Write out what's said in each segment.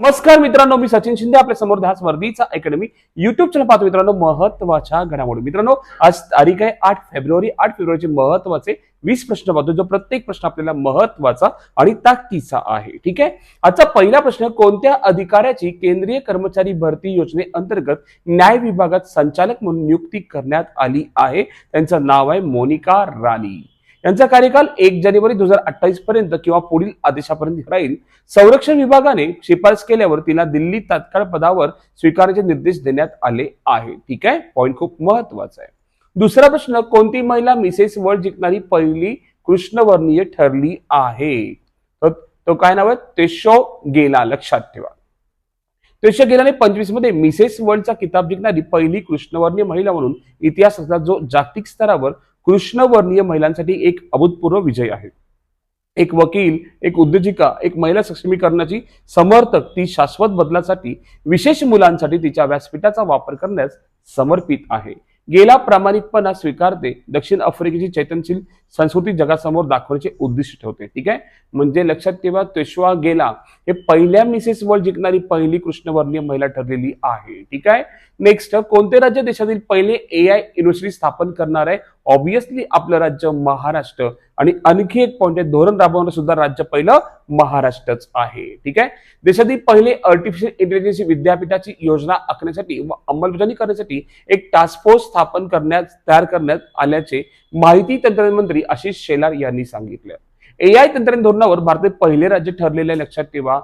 नमस्कार मित्रांनो मी सचिन शिंदे आपल्यासमोर ध्यास वर्दीचा अकॅडमी युट्यूब चॅनल पाहतो मित्रांनो महत्त्वाच्या घडामोडी. मित्रांनो आज तारीख आहे आठ फेब्रुवारी. आठ फेब्रुवारीचे महत्त्वाचे वीस प्रश्न पाहतो जो प्रत्येक प्रश्न आपल्याला महत्त्वाचा आणि ताकदीचा आहे. ठीक आहे? आजचा पहिला प्रश्न कोणत्या अधिकाऱ्याची केंद्रीय कर्मचारी भरती योजनेअंतर्गत न्याय विभागात संचालक म्हणून नियुक्ती करण्यात आली आहे? त्यांचं नाव आहे मोनिका राणी. यांचा कार्यकाल एक जानेवारी दोन हजार अठ्ठावीस पर्यंत किंवा पुढील आदेशापर्यंत राहील. संरक्षण विभागाने शिफारस केल्यावर तिला दिल्ली तात्काळ पदावर स्वीकारण्याचे निर्देश देण्यात आले आहे. ठीक आहे? पॉईंट खूप महत्त्वाचा आहे. दुसरा प्रश्न कोणती महिला मिसेस वर्ल्ड जिंकणारी पहिली कृष्णवर्णीय ठरली आहे? तर तो काय नाव आहे? तेशो गेला. लक्षात ठेवा. तेशो गेलाने पंचवीसमध्ये मिसेस वर्ल्डचा किताब जिंकणारी पहिली कृष्णवर्णीय महिला म्हणून इतिहास असला जो जागतिक स्तरावर कृष्णवर्णीय महिलांसाठी एक अभूतपूर्व विजय आहे. एक वकील एक उद्योजिका एक महिला सक्षमीकरणाची समर्थक ती शाश्वत बदलासाठी विशेष मुलांसाठी तिच्या व्यासपीठाचा वापर करण्यास समर्पित आहे. गेला प्रामाणिकपणा स्वीकारते दक्षिण आफ्रिकेची चैतनशील संस्कृती जगासमोर दाखवण्याचे उद्दिष्ट ठेवते. ठीक आहे? म्हणजे लक्षात ठेवा तेशवा गेला हे पहिल्या मिसेस वर्ल्ड जिंकणारी पहिली कृष्णवर्णीय महिला ठरलेली आहे. ठीक आहे? नेक्स्ट कोणते राज्य देशातील पहिले ए आय युनिव्हर्सिटी स्थापन करणार आहे? ऑब्विसली आपलं राज्य महाराष्ट्र. आणि आणखी एक पॉईंट आहे धोरण राबवणं सुद्धा राज्य पहिलं महाराष्ट्रच आहे. ठीक आहे? देशातील पहिले आर्टिफिशियल इंटेलिजन्स विद्यापीठाची योजना आखण्यासाठी व अंमलबजावणी करण्यासाठी एक टास्क फोर्स स्थापन करण्यात तयार करण्यात आल्याचे माहिती तंत्रज्ञान मंत्री आशिष शेलार यांनी सांगितलं. ए आय तंत्रज्ञान धोरणावर भारतात पहिले राज्य ठरलेले लक्षात ठेवा.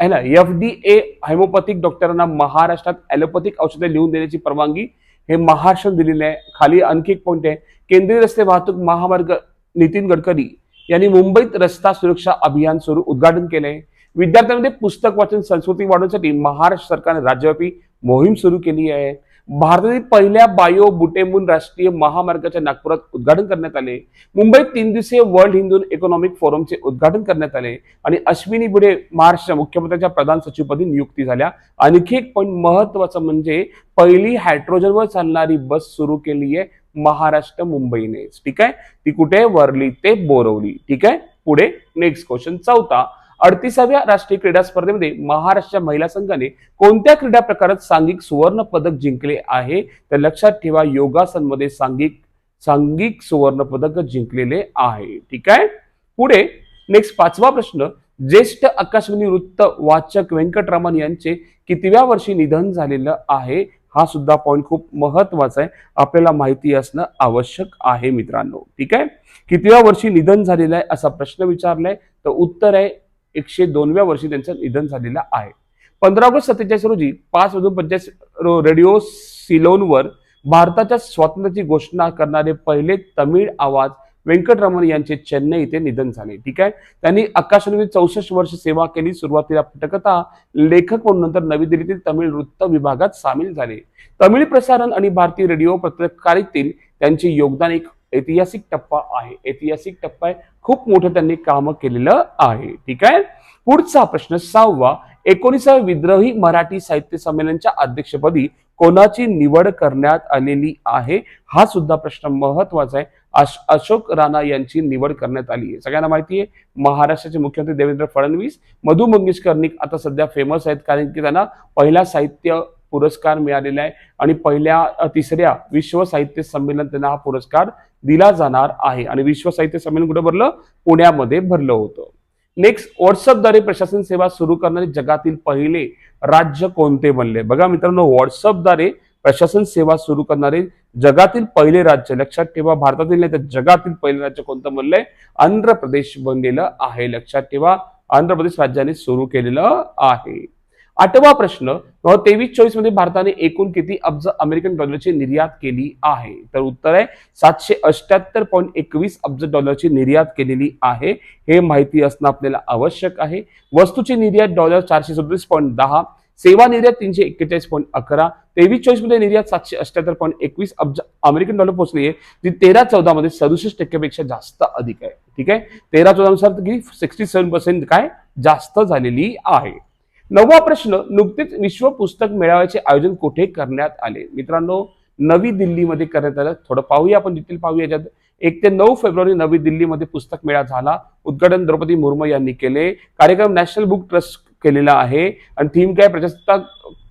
आहे ना? एफ डी ए हायमोपॅथिक डॉक्टरांना महाराष्ट्रात ॲलोपॅथिक औषधे लिहून देण्याची परवानगी हे महाराष्ट्र दिलेले आहे. खाली आणखी एक पॉईंट आहे. केंद्रीय रस्ते वाहतूक महामार्ग नितीन गडकरी यांनी मुंबईत रस्ता सुरक्षा अभियान सुरू उद्घाटन केले विद्यार्थ्यांमध्ये पुस्तक वाचन संस्कृती वाढवण्यासाठी महाराष्ट्र सरकारने राज्यव्यापी मोहीम सुरू केली आहे. भारतातील पहिल्या बायो बुटेमून राष्ट्रीय महामार्गाच्या नागपुरात उद्घाटन करण्यात आले. मुंबईत तीन दिवसीय वर्ल्ड हिंदू इकॉनॉमिक फोरमचे उद्घाटन करण्यात आले. आणि अश्विनी बुडे महाराष्ट्र मुख्यमंत्र्यांच्या प्रधान सचिवपदी नियुक्ती झाल्या. आणखी एक पॉईंट महत्वाचं म्हणजे पहिली हायड्रोजनवर चालणारी बस सुरू केली आहे महाराष्ट्र मुंबईने ठीक आहे? ती कुठे? वरली ते बोरवली. ठीक आहे? पुढे नेक्स्ट क्वेश्चन चौथा. अडतीसाव्या राष्ट्रीय क्रीडा स्पर्धेमध्ये महाराष्ट्र महिला संघाने कोणत्या क्रीडा प्रकारात सांघिक सुवर्ण पदक जिंकले आहे? तर लक्षात ठेवा योगासनमध्ये सांघिक सांघिक सुवर्ण पदक जिंकलेले आहे. ठीक आहे? पुढे नेक्स्ट पाचवा प्रश्न. ज्येष्ठ आकाशवाणी वृत्त वाचक व्यंकटरामन यांचे कितव्या वर्षी निधन झालेलं आहे? हा सुद्धा पॉईंट खूप महत्त्वाचा आहे. आपल्याला माहिती असणं आवश्यक आहे मित्रांनो. ठीक आहे? कितव्या वर्षी निधन झालेलं आहे असा प्रश्न विचारलाय. तर उत्तर आहे एकशे दोनव्या वर्षी त्यांचं निधन झालेलं आहे. पंधरा ऑगस्ट सत्तेचाळीस रोजी पाच मधून पंचाळीस रेडिओ सिलोनवर भारताच्या स्वातंत्र्याची घोषणा करणारे पहिले तमिळ आवाज व्यंकटरमण यांचे चेन्नई येथे निधन झाले. ठीक आहे? त्यांनी आकाशवाणीमध्ये चौसष्ट वर्ष सेवा केली. सुरुवातीला पटकथा लेखक म्हणून नंतर नवी दिल्लीतील तमिळ वृत्त विभागात सामील झाले. तमिळ प्रसारण आणि भारतीय रेडिओ पत्रकारितेतील त्यांचे योगदान एक ऐतिहासिक टप्पा आहे. ऐतिहासिक टप्पा आहे. खूप मोठं त्यांनी काम केलेलं आहे. ठीक आहे? पुढचा प्रश्न सहावा. एकोणीसाव्या विद्रोही मराठी साहित्य संमेलनच्या अध्यक्षपदी कोणाची निवड करण्यात आलेली आहे? हा सुद्धा प्रश्न महत्त्वाचा आहे. अशोक राणा यांची निवड करण्यात आली आहे. सगळ्यांना माहिती आहे महाराष्ट्राचे मुख्यमंत्री देवेंद्र फडणवीस मधु मंगेशकरनी आता सध्या फेमस आहेत कारण की त्यांना पहिला साहित्य पुरस्कार मिळालेला आहे. आणि पहिल्या तिसऱ्या विश्व साहित्य संमेलन त्यांना हा पुरस्कार दिला जाणार आहे. आणि विश्व साहित्य संमेलन कुठे भरलं? पुण्यामध्ये भरलं होतं. नेक्स्ट व्हॉट्सअपद्वारे प्रशासन सेवा सुरू करणारे जगातील पहिले राज्य कोणते बनले? बघा मित्रांनो व्हॉट्सअपद्वारे प्रशासन सेवा सुरू करणारे जगातील पहिले राज्य लक्षात ठेवा भारतातील नाही तर जगातील पहिले राज्य कोणतं बनलंय? आंध्र प्रदेश बनलेलं आहे. लक्षात ठेवा आंध्र प्रदेश राज्याने सुरू केलेलं आहे. आठवा प्रश्न तेवीस चोवीसमध्ये भारताने एकूण किती अब्ज अमेरिकन डॉलरची निर्यात केली आहे? तर उत्तर आहे सातशे अष्ट्याहत्तर पॉईंट एकवीस अब्ज डॉलरची निर्यात केलेली आहे. हे माहिती असणं आपल्याला आवश्यक आहे. वस्तूची निर्यात डॉलर चारशे सदतीस पॉईंट दहा सेवा निर्यात तीनशे एक्केचाळीस पॉईंट अकरा तेवीस चोवीसमध्ये निर्यात सातशे अष्ट्याहत्तर पॉईंट एकवीस अब्ज अमेरिकन डॉलर पोहोचली आहे जी तेरा चौदा मध्ये सदुसष्ट टक्क्यापेक्षा जास्त अधिक आहे. ठीक आहे? तेरा चौदा नुसार सिक्स्टी सेव्हन पर्सेंट काय? जास्त झालेली आहे. नववा प्रश्न नुकतेच विश्व पुस्तक मेळाव्याचे आयोजन कुठे करण्यात आले? मित्रांनो नवी दिल्लीमध्ये करण्यात आलं. थोडं पाहूया आपण डिटेल पाहूया याच्यात. एक ते नऊ फेब्रुवारी नवी दिल्लीमध्ये पुस्तक मेळा झाला. उद्घाटन द्रौपदी मुर्मू यांनी केले. कार्यक्रम नॅशनल बुक ट्रस्ट केलेला आहे. आणि थीम काय? प्रजासत्ताक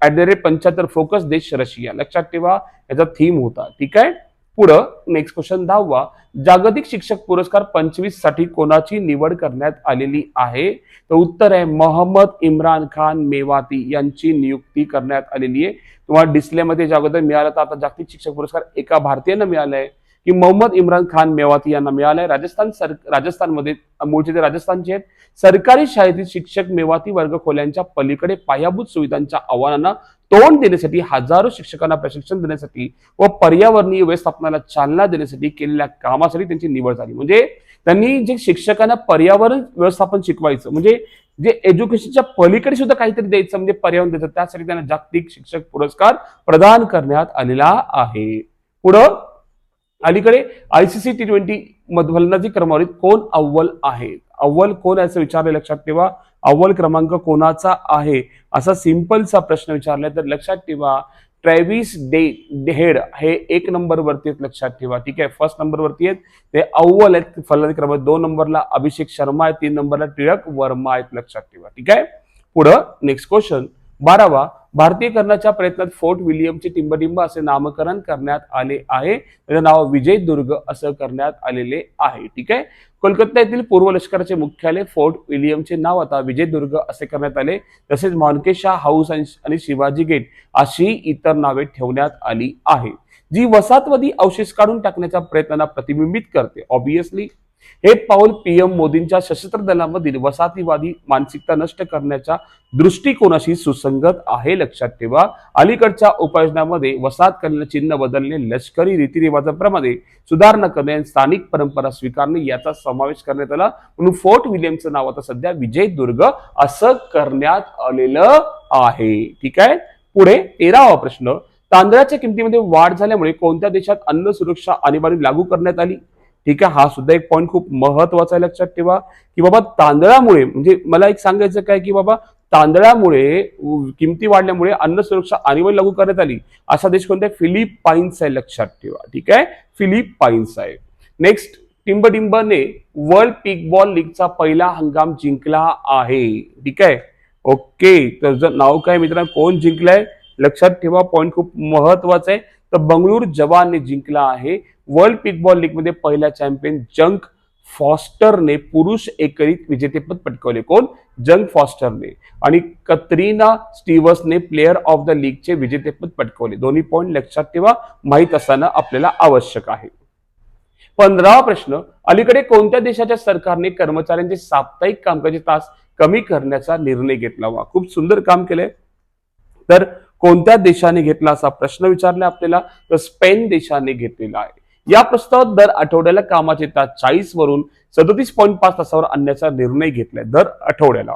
ऍट द रेट पंच्याहत्तर फोकस देश रशिया. लक्षात ठेवा याचा थीम होता. ठीक आहे? पुढं नेक्स्ट क्वेश्चन दहावा. जागतिक शिक्षक पुरस्कार पंचवीससाठी कोणाची निवड करण्यात आलेली आहे? तर उत्तर आहे मोहम्मद इम्रान खान मेवाती यांची नियुक्ती करण्यात आलेली आहे. तुम्हाला डिस्प्लेमध्ये ज्या अगोदर मिळालं तर आता जागतिक शिक्षक पुरस्कार एका भारतीयानं मिळालाय. की मोहम्मद इम्रान खान मेवाती यांना मिळालाय. राजस्थान सर राजस्थानमध्ये मूळचे ते राजस्थानचे आहेत सरकारी शाळेतील शिक्षक मेवाती वर्ग खोल्यांच्या पलीकडे पायाभूत सुविधांच्या आव्हानांना तोंड देण्यासाठी हजारो शिक्षकांना प्रशिक्षण देण्यासाठी व पर्यावरणीय व्यवस्थापनाला चालना देण्यासाठी केलेल्या कामासाठी त्यांची निवड झाली. म्हणजे त्यांनी जे शिक्षकांना पर्यावरण व्यवस्थापन शिकवायचं म्हणजे जे एज्युकेशनच्या पलीकडे सुद्धा काहीतरी द्यायचं म्हणजे पर्यावरण द्यायचं त्यासाठी त्यांना जागतिक शिक्षक पुरस्कार प्रदान करण्यात आलेला आहे. पुढं अलीकडे आयसीसी टी ट्वेंटी फलंदाजी क्रमवारीत कोण अव्वल आहे? अव्वल कोण याचं असं विचारले लक्षात ठेवा. अव्वल क्रमांक कोणाचा आहे? असा सिंपलचा प्रश्न विचारलाय. तर लक्षात ठेवा ट्रॅव्हिस डे डेहेड हे एक नंबरवरती आहेत लक्षात ठेवा. ठीक आहे फर्स्ट नंबरवरती आहेत. ते अव्वल आहेत. फलंदाजी क्रमांक दोन नंबरला अभिषेक शर्मा आहे तीन नंबरला टिळक वर्मा आहेत लक्षात ठेवा. ठीक आहे? पुढं नेक्स्ट क्वेश्चन बारावा भारतीयकरणाच्या प्रयत्नात फोर्ट विलियमचे टिंबटिंब असे नामकरण करण्यात आले आहे. त्याचं नाव विजय दुर्ग असं करण्यात आलेले आहे. ठीक आहे? कोलकाता येथील पूर्व लष्कराचे मुख्यालय फोर्ट विलियमचे नाव आता विजय दुर्ग असे करण्यात आले. तसेच मानकेशा हाऊस आणि आणि शिवाजी गेट अशी इतर नावे ठेवण्यात आली आहे. जी वसाहतवादी अवशेष काढून टाकण्याच्या प्रयत्नांना प्रतिबिंबित करते ऑब्विसली हे पाऊल पीएम मोदींच्या सशस्त्र दलामधील वसाहतीवादी मानसिकता नष्ट करण्याच्या दृष्टिकोनाशी सुसंगत आहे लक्षात ठेवा. अलीकडच्या उपाययोजनामध्ये वसाहत कल्याण चिन्ह बदलणे लष्करी रीतिरिवाजाप्रमाणे सुधारणा करणे आणि स्थानिक परंपरा स्वीकारणे याचा समावेश करण्यात आला. म्हणून फोर्ट विलियमचं नाव आता सध्या विजय दुर्ग असं करण्यात आलेलं आहे. ठीक आहे? पुढे तेरावा प्रश्न. तांदळाच्या किमतीमध्ये वाढ झाल्यामुळे कोणत्या देशात अन्न सुरक्षा आणीबाणी लागू करण्यात आली? ठीक आहे? हा सुद्धा एक पॉईंट खूप महत्त्वाचा आहे लक्षात ठेवा की बाबा तांदळामुळे म्हणजे मला एक सांगायचं काय की बाबा तांदळामुळे किमती वाढल्यामुळे अन्न सुरक्षा आणीबाणी लागू करण्यात आली. असा देश कोणता आहे? फिलिपाईन्स आहे लक्षात ठेवा. ठीक आहे? फिलिपाईन्स आहे. नेक्स्ट टिंबटिंबने वर्ल्ड पिक बॉल लीगचा पहिला हंगाम जिंकला आहे. ठीक आहे? ओके तर जर नाव काय मित्रांनो? कोण जिंकलाय? लक्षात ठेवा पॉईंट खूप महत्त्वाचा आहे. तर बंगळूर जवानने जिंकला आहे. वर्ल्ड पिकबॉल लीगमध्ये पहिला चॅम्पियन जंक फॉस्टरने पुरुष एकरीत विजेतेपद पटकावले. कोण? जंक फॉस्टरने. आणि कतरीना स्टीव्हर्सने प्लेअर ऑफ द लीगचे विजेतेपद पटकावले. दोन्ही पॉईंट लक्षात ठेवा. माहीत असताना आपल्याला आवश्यक आहे. पंधरावा प्रश्न अलीकडे कोणत्या देशाच्या सरकारने कर्मचाऱ्यांचे साप्ताहिक कामकाजी तास कमी करण्याचा निर्णय घेतला? वा खूप सुंदर काम केलंय. तर कोणत्या देशाने घेतला असा प्रश्न विचारला आपल्याला? तर स्पेन देशाने घेतलेला आहे. या प्रस्तावात दर आठवड्याला कामाचे तास चाळीस वरून सदतीस पॉईंट पाच तासावर आणण्याचा निर्णय घेतलाय दर आठवड्याला.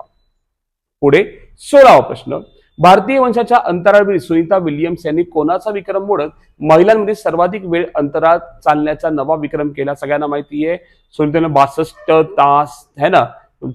पुढे सोळावा प्रश्न. भारतीय वंशाच्या अंतराळवीर सुनीता विल्यम्स यांनी कोणाचा विक्रम मोडत महिलांमध्ये सर्वाधिक वेळ अंतराळात चालण्याचा नवा विक्रम केला? सगळ्यांना माहिती आहे. सुनीतानं बासष्ट तास है ना?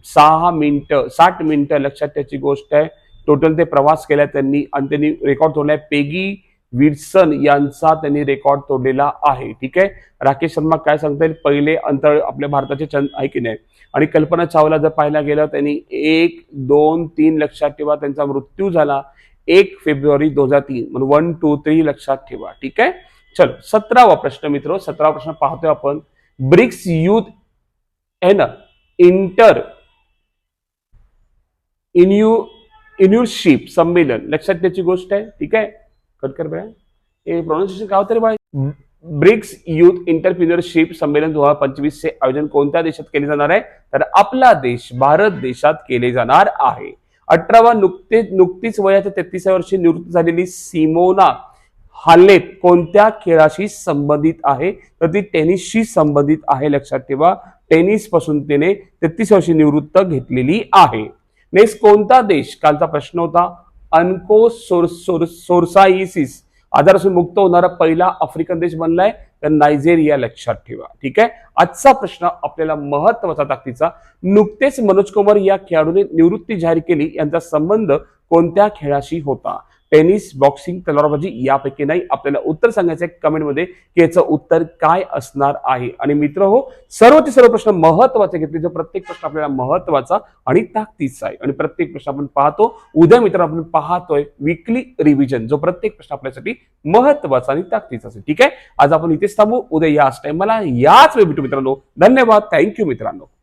सहा मिनिटं साठ मिनिटं लक्षात त्याची गोष्ट आहे. टोटल ते प्रवास केला त्यांनी आणि त्यांनी रेकॉर्ड तोडलाय. पेगी विल्सन यांचा त्यांनी रेकॉर्ड तोडलेला आहे. ठीक आहे? राकेश शर्मा काय सांगता येईल? पहिले अंतर आपल्या भारताचे चंद आहे की नाही? आणि कल्पना चावला जर पाहायला गेलं त्यांनी एक दोन तीन लक्षात ठेवा त्यांचा मृत्यू झाला एक फेब्रुवारी दोन हजार तीन. म्हणून वन टू थ्री लक्षात ठेवा. ठीक आहे? चलो सतरावा प्रश्न मित्र सतरावा प्रश्न पाहतोय आपण. ब्रिक्स युथ आहे ना इंटर इन्यू इन्युशिप संमेलन. लक्षात त्याची गोष्ट आहे? ठीक आहे? कटकर बाय हे प्रोनाउन्सिएशन काय होतं रे बाय ब्रिक्स युथ इंटरप्रिनरशिप संमेलन दोन हजार पंचवीस चे आयोजन कोणत्या देशात केले जाणार आहे? तर आपला देश भारत देशात केले जाणार आहे. अठरावा नुकते नुकतीच वयाच्या तेहतीसाव्या वर्षी निवृत्त झालेली सिमोना हालेप कोणत्या खेळाशी संबंधित आहे? तर ती टेनिसशी संबंधित आहे लक्षात ठेवा. टेनिसपासून तिने तेहतीस वर्षी निवृत्त घेतलेली आहे. नेक्स्ट कोणता देश? कालचा प्रश्न होता. अनको सोर सोर सोरसाइसिस आजारापासून मुक्त होणारा पहिला आफ्रिकन देश बनलाय. तर नायजेरिया लक्षात ठेवा. ठीक आहे? आजचा प्रश्न आपल्याला महत्त्वाचा ताकदीचा. नुकतेच मनोज कुमार या खेळाडूने निवृत्ती जाहीर केली. यांचा संबंध कोणत्या खेळाशी होता? टेनिस बॉक्सिंग तलवारबाजी यापैकी नाही. आपल्याला उत्तर सांगायचं आहे कमेंटमध्ये की याचं उत्तर काय असणार आहे. आणि मित्र हो सर्वचे सर्व प्रश्न महत्त्वाचे घेतले. जो प्रत्येक प्रश्न आपल्याला महत्त्वाचा आणि ताकदीचा आहे. आणि प्रत्येक प्रश्न आपण पाहतो. उद्या मित्र आपण पाहतोय विकली रिव्हिजन जो प्रत्येक प्रश्न आपल्यासाठी महत्त्वाचा आणि ताकदीचा असेल. ठीक आहे? आज आपण इथेच थांबू. उद्या याच टाइम मला याच वेळ भेटू मित्रांनो. धन्यवाद. थँक्यू मित्रांनो.